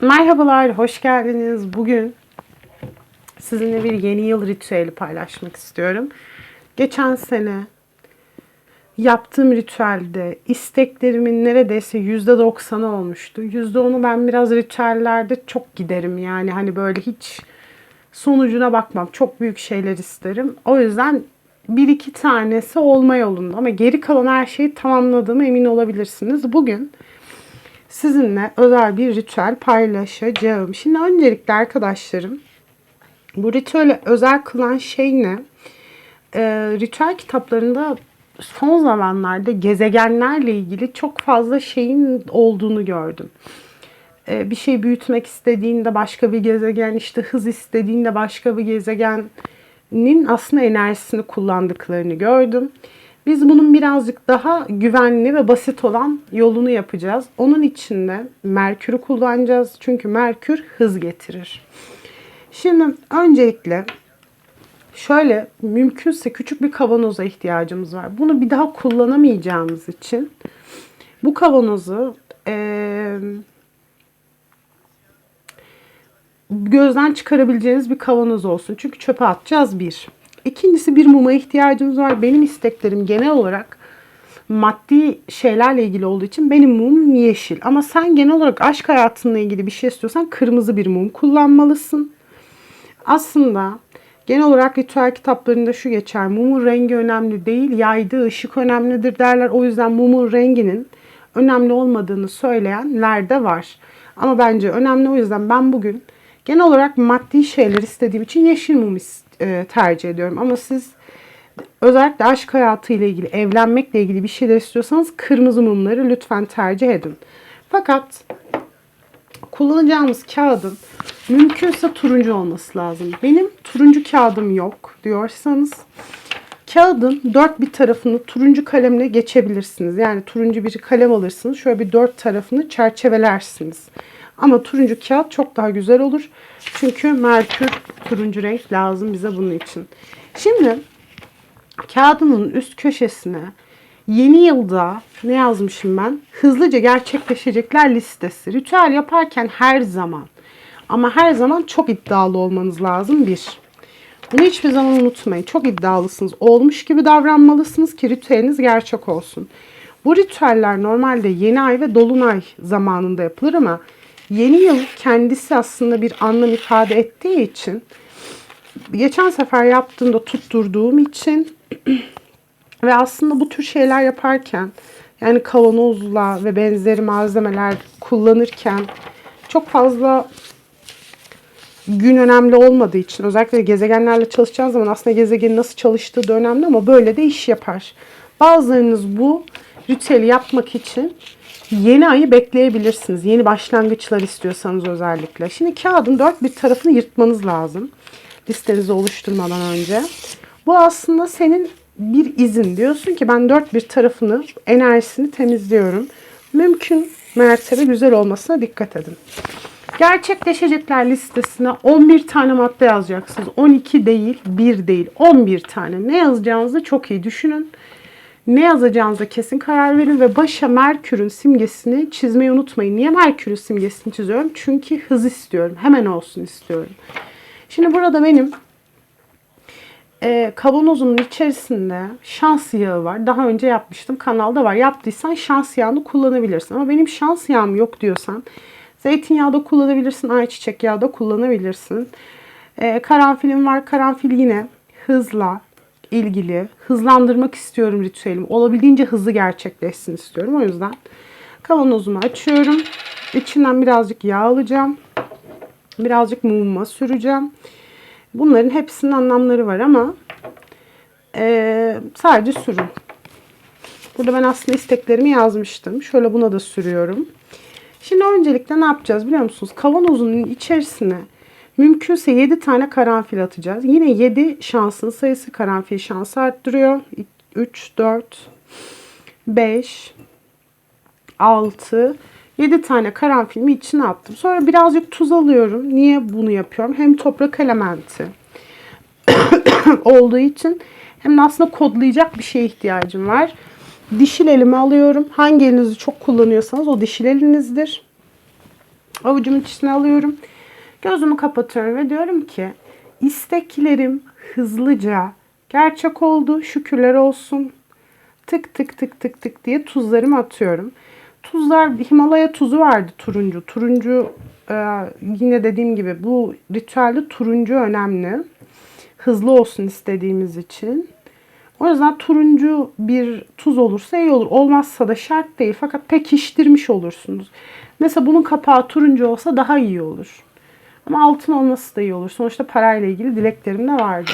Merhabalar, hoş geldiniz. Bugün sizinle bir yeni yıl ritüeli paylaşmak istiyorum. Geçen sene yaptığım ritüelde isteklerimin neredeyse %90'ı olmuştu. %10'u ben biraz ritüellerde çok giderim. Yani hani böyle hiç sonucuna bakmam. Çok büyük şeyler isterim. O yüzden bir iki tanesi olma yolunda ama geri kalan her şeyi tamamladığıma emin olabilirsiniz. Bugün sizinle özel bir ritüel paylaşacağım. Şimdi öncelikle arkadaşlarım bu ritüeli özel kılan şey ne? Ee, ritüel kitaplarında son zamanlarda gezegenlerle ilgili çok fazla şeyin olduğunu gördüm. Ee, bir şey büyütmek istediğinde başka bir gezegen, işte hız istediğinde başka bir gezegenin aslında enerjisini kullandıklarını gördüm. Biz bunun birazcık daha güvenli ve basit olan yolunu yapacağız. Onun için de Merkür'ü kullanacağız. Çünkü Merkür hız getirir. Şimdi öncelikle şöyle mümkünse küçük bir kavanoza ihtiyacımız var. Bunu bir daha kullanamayacağımız için bu kavanozu ee, gözden çıkarabileceğiniz bir kavanoz olsun. Çünkü çöpe atacağız bir. İkincisi bir muma ihtiyacımız var. Benim isteklerim genel olarak maddi şeylerle ilgili olduğu için benim mumum yeşil. Ama sen genel olarak aşk hayatınla ilgili bir şey istiyorsan kırmızı bir mum kullanmalısın. Aslında genel olarak ritüel kitaplarında şu geçer. Mumun rengi önemli değil, yaydığı ışık önemlidir derler. O yüzden mumun renginin önemli olmadığını söyleyenler de var. Ama bence önemli o yüzden ben bugün genel olarak maddi şeyler istediğim için yeşil mum e, tercih ediyorum. Ama siz özellikle aşk hayatı ile ilgili, evlenmekle ilgili bir şeyler istiyorsanız kırmızı mumları lütfen tercih edin. Fakat kullanacağımız kağıdın mümkünse turuncu olması lazım. Benim turuncu kağıdım yok diyorsanız kağıdın dört bir tarafını turuncu kalemle geçebilirsiniz. Yani turuncu bir kalem alırsınız. Şöyle bir dört tarafını çerçevelersiniz. Ama turuncu kağıt çok daha güzel olur. Çünkü Merkür turuncu renk lazım bize bunun için. Şimdi kağıdımın üst köşesine yeni yılda ne yazmışım ben? Hızlıca gerçekleşecekler listesi. Ritüel yaparken her zaman ama her zaman çok iddialı olmanız lazım bir. Bunu hiçbir zaman unutmayın. Çok iddialısınız. Olmuş gibi davranmalısınız ki ritüeliniz gerçek olsun. Bu ritüeller normalde yeni ay ve dolunay zamanında yapılır ama yeni yıl kendisi aslında bir anlam ifade ettiği için geçen sefer yaptığımda tutturduğum için ve aslında bu tür şeyler yaparken yani kavanozla ve benzeri malzemeler kullanırken çok fazla gün önemli olmadığı için özellikle gezegenlerle çalışacağınız zaman aslında gezegenin nasıl çalıştığı da önemli ama böyle de iş yapar. Bazılarınız bu ritüeli yapmak için yeni ayı bekleyebilirsiniz. Yeni başlangıçlar istiyorsanız özellikle. Şimdi kağıdın dört bir tarafını yırtmanız lazım. Listenizi oluşturmadan önce. Bu aslında senin bir izin. Diyorsun ki ben dört bir tarafını, enerjisini temizliyorum. Mümkün mertebe güzel olmasına dikkat edin. Gerçekleşecekler listesine 11 tane madde yazacaksınız. 12 değil, 1 değil, 11 tane. Ne yazacağınızı çok iyi düşünün. Ne yazacağınıza kesin karar verin ve başa Merkür'ün simgesini çizmeyi unutmayın. Niye Merkür'ün simgesini çiziyorum? Çünkü hız istiyorum. Hemen olsun istiyorum. Şimdi burada benim e, kavanozumun içerisinde şans yağı var. Daha önce yapmıştım. Kanalda var. Yaptıysan şans yağını kullanabilirsin. Ama benim şans yağım yok diyorsan zeytinyağı da kullanabilirsin. Ayçiçek yağı da kullanabilirsin. E, karanfilim var. Karanfil yine hızla ilgili hızlandırmak istiyorum ritüelim. Olabildiğince hızlı gerçekleşsin istiyorum. O yüzden kavanozumu açıyorum. İçinden birazcık yağ alacağım. Birazcık mumuma süreceğim. Bunların hepsinin anlamları var ama e, sadece sürün. Burada ben aslında isteklerimi yazmıştım. Şöyle buna da sürüyorum. Şimdi öncelikle ne yapacağız biliyor musunuz? Kavanozun içerisine mümkünse 7 tane karanfil atacağız. Yine 7 şansın sayısı karanfil şansı arttırıyor. 3, 4, 5, 6, 7 tane karanfilimi içine attım. Sonra birazcık tuz alıyorum. Niye bunu yapıyorum? Hem toprak elementi olduğu için hem de aslında kodlayacak bir şeye ihtiyacım var. Dişil elimi alıyorum. Hangi elinizi çok kullanıyorsanız o dişil elinizdir. Avucumun içine alıyorum. Gözümü kapatıyorum ve diyorum ki isteklerim hızlıca gerçek oldu. Şükürler olsun. Tık tık tık tık tık diye tuzlarımı atıyorum. Tuzlar Himalaya tuzu vardı turuncu. Turuncu e, yine dediğim gibi bu ritüelde turuncu önemli. Hızlı olsun istediğimiz için. O yüzden turuncu bir tuz olursa iyi olur. Olmazsa da şart değil. Fakat pekiştirmiş olursunuz. Mesela bunun kapağı turuncu olsa daha iyi olur. Ama altın olması da iyi olur. Sonuçta parayla ilgili dileklerim de vardı.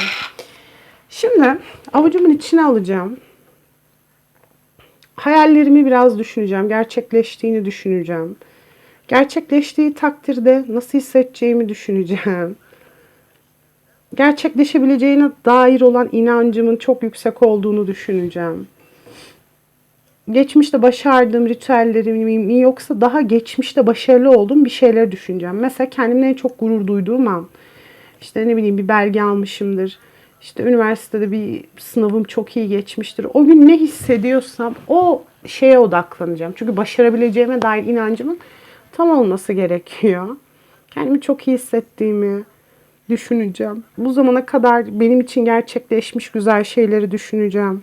Şimdi avucumun içine alacağım. Hayallerimi biraz düşüneceğim. Gerçekleştiğini düşüneceğim. Gerçekleştiği takdirde nasıl hissedeceğimi düşüneceğim. Gerçekleşebileceğine dair olan inancımın çok yüksek olduğunu düşüneceğim. Geçmişte başardığım ritüellerim mi yoksa daha geçmişte başarılı olduğum bir şeyler düşüneceğim. Mesela kendimle en çok gurur duyduğum an. İşte ne bileyim bir belge almışımdır. İşte üniversitede bir sınavım çok iyi geçmiştir. O gün ne hissediyorsam o şeye odaklanacağım. Çünkü başarabileceğime dair inancımın tam olması gerekiyor. Kendimi çok iyi hissettiğimi düşüneceğim. Bu zamana kadar benim için gerçekleşmiş güzel şeyleri düşüneceğim.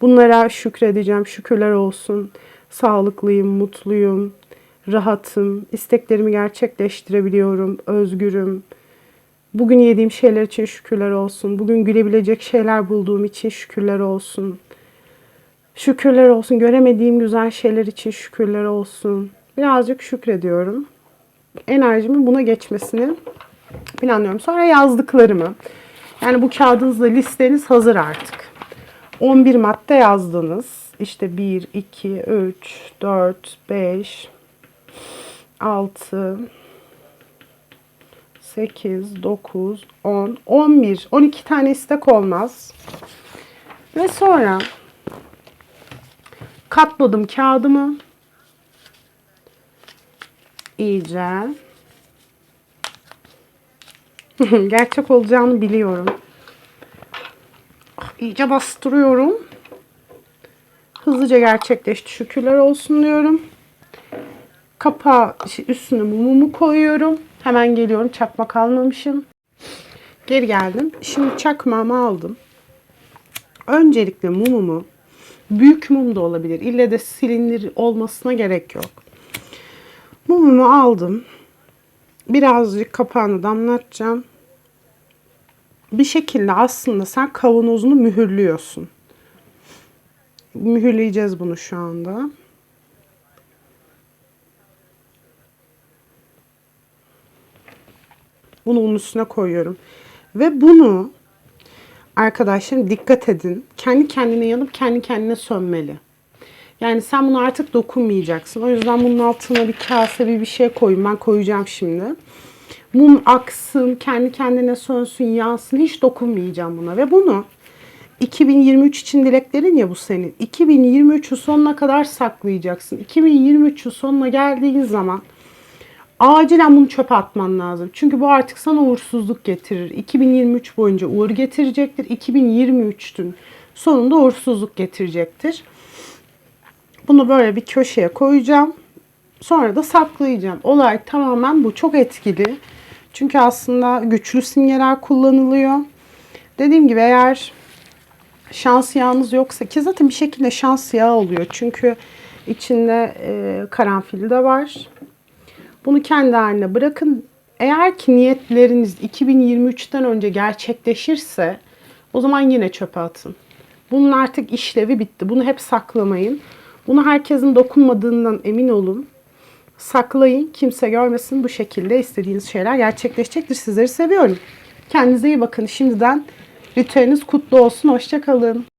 Bunlara şükredeceğim. Şükürler olsun. Sağlıklıyım, mutluyum, rahatım, isteklerimi gerçekleştirebiliyorum, özgürüm. Bugün yediğim şeyler için şükürler olsun. Bugün gülebilecek şeyler bulduğum için şükürler olsun. Şükürler olsun. Göremediğim güzel şeyler için şükürler olsun. Birazcık şükrediyorum. Enerjimin buna geçmesini planlıyorum. Sonra yazdıklarımı. Yani bu kağıdınızda listeniz hazır artık. 11 madde yazdınız. İşte 1, 2, 3, 4, 5, 6, 8, 9, 10, 11. 12 tane istek olmaz. Ve sonra katladım kağıdımı. İyice. Gerçek olacağını biliyorum. İyice bastırıyorum. Hızlıca gerçekleşti. Şükürler olsun diyorum. Kapağı üstüne mumumu koyuyorum. Hemen geliyorum. Çakmak almamışım. Geri geldim. Şimdi çakmağımı aldım. Öncelikle mumumu büyük mum da olabilir. İlle de silindir olmasına gerek yok. Mumumu aldım. Birazcık kapağını damlatacağım. Bir şekilde aslında sen kavanozunu mühürlüyorsun. Mühürleyeceğiz bunu şu anda. Bunu bunun üstüne koyuyorum. Ve bunu arkadaşlarım dikkat edin. Kendi kendine yanıp kendi kendine sönmeli. Yani sen bunu artık dokunmayacaksın. O yüzden bunun altına bir kase bir bir şey koyun. Ben koyacağım şimdi. Mum aksın, kendi kendine sönsün, yansın. Hiç dokunmayacağım buna. Ve bunu 2023 için dileklerin ya bu senin. 2023'ü sonuna kadar saklayacaksın. 2023'ün sonuna geldiğin zaman acilen bunu çöpe atman lazım. Çünkü bu artık sana uğursuzluk getirir. 2023 boyunca uğur getirecektir. 2023'ün sonunda uğursuzluk getirecektir. Bunu böyle bir köşeye koyacağım. Sonra da saklayacağım. Olay tamamen bu. Çok etkili. Çünkü aslında güçlü simgeler kullanılıyor. Dediğim gibi eğer şans yağınız yoksa ki zaten bir şekilde şans yağı oluyor. Çünkü içinde e, karanfil de var. Bunu kendi haline bırakın. Eğer ki niyetleriniz 2023'ten önce gerçekleşirse o zaman yine çöpe atın. Bunun artık işlevi bitti. Bunu hep saklamayın. Bunu herkesin dokunmadığından emin olun. Saklayın, kimse görmesin. Bu şekilde istediğiniz şeyler gerçekleşecektir. Sizleri seviyorum. Kendinize iyi bakın. Şimdiden ritüeliniz kutlu olsun. Hoşçakalın.